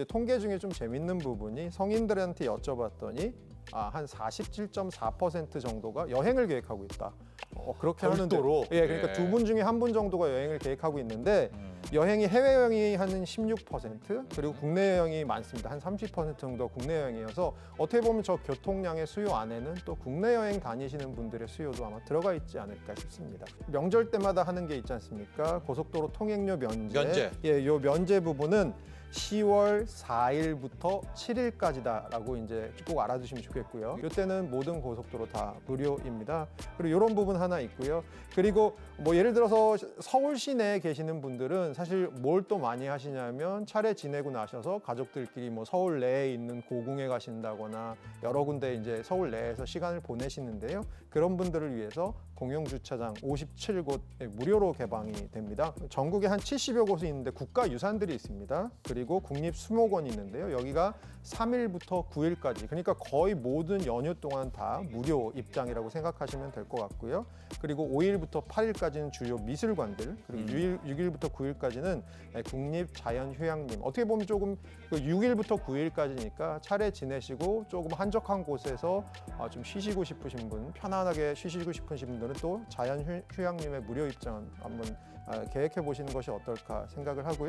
이제 통계 중에 좀 재밌는 부분이 성인들한테 여쭤봤더니 아, 한 47.4% 정도가 여행을 계획하고 있다. 어, 그렇게 별도로? 하는데 예, 그러니까 예. 두 분 중에 한 분 정도가 여행을 계획하고 있는데 여행이 해외 여행이 한 16% 그리고 국내 여행이 많습니다. 한 30% 정도 국내 여행이어서 어떻게 보면 저 교통량의 수요 안에는 또 국내 여행 다니시는 분들의 수요도 아마 들어가 있지 않을까 싶습니다. 명절 때마다 하는 게 있지 않습니까? 고속도로 통행료 면제. 면제. 예, 요 면제 부분은 10월 4일부터 7일까지다라고 이제 꼭 알아두시면 좋겠고요. 이때는 모든 고속도로 다 무료입니다. 그리고 이런 부분 하나 있고요. 그리고 뭐 예를 들어서 서울 시내에 계시는 분들은 사실 뭘 또 많이 하시냐면 차례 지내고 나셔서 가족들끼리 뭐 서울 내에 있는 고궁에 가신다거나 여러 군데 이제 서울 내에서 시간을 보내시는데요. 그런 분들을 위해서 공용 주차장 57곳 무료로 개방이 됩니다. 전국에 한 70여 곳이 있는데 국가 유산들이 있습니다. 그리고 국립 수목원이 있는데요. 여기가 3일부터 9일까지 그러니까 거의 모든 연휴 동안 다 무료 입장이라고 생각하시면 될 것 같고요. 그리고 5일부터 8일까지는 주요 미술관들 그리고 6일, 6일부터 9일까지는 국립 자연휴양림 어떻게 보면 조금 그 6일부터 9일까지니까 차례 지내시고 조금 한적한 곳에서 아, 좀 쉬시고 싶으신 분 편안하게 쉬시고 싶으신 분들은 또 자연휴양림의 무료 입장 한번 아, 계획해 보시는 것이 어떨까 생각을 하고요.